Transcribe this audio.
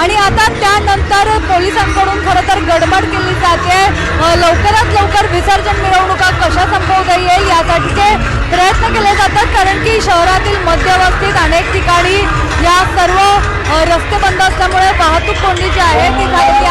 आणि आता त्यानंतर पोलिसांकडून खरं तर गडबड केली जाते. लवकरात लवकर विसर्जन मिरवणुका कशा संपवता येईल यासाठीचे प्रयत्न केले जातात. कारण की शहरातील मध्यवस्तीत अनेक ठिकाणी या सर्व रस्ते बंद असल्यामुळे वाहतूक कोंडी जी आहे ती झालेली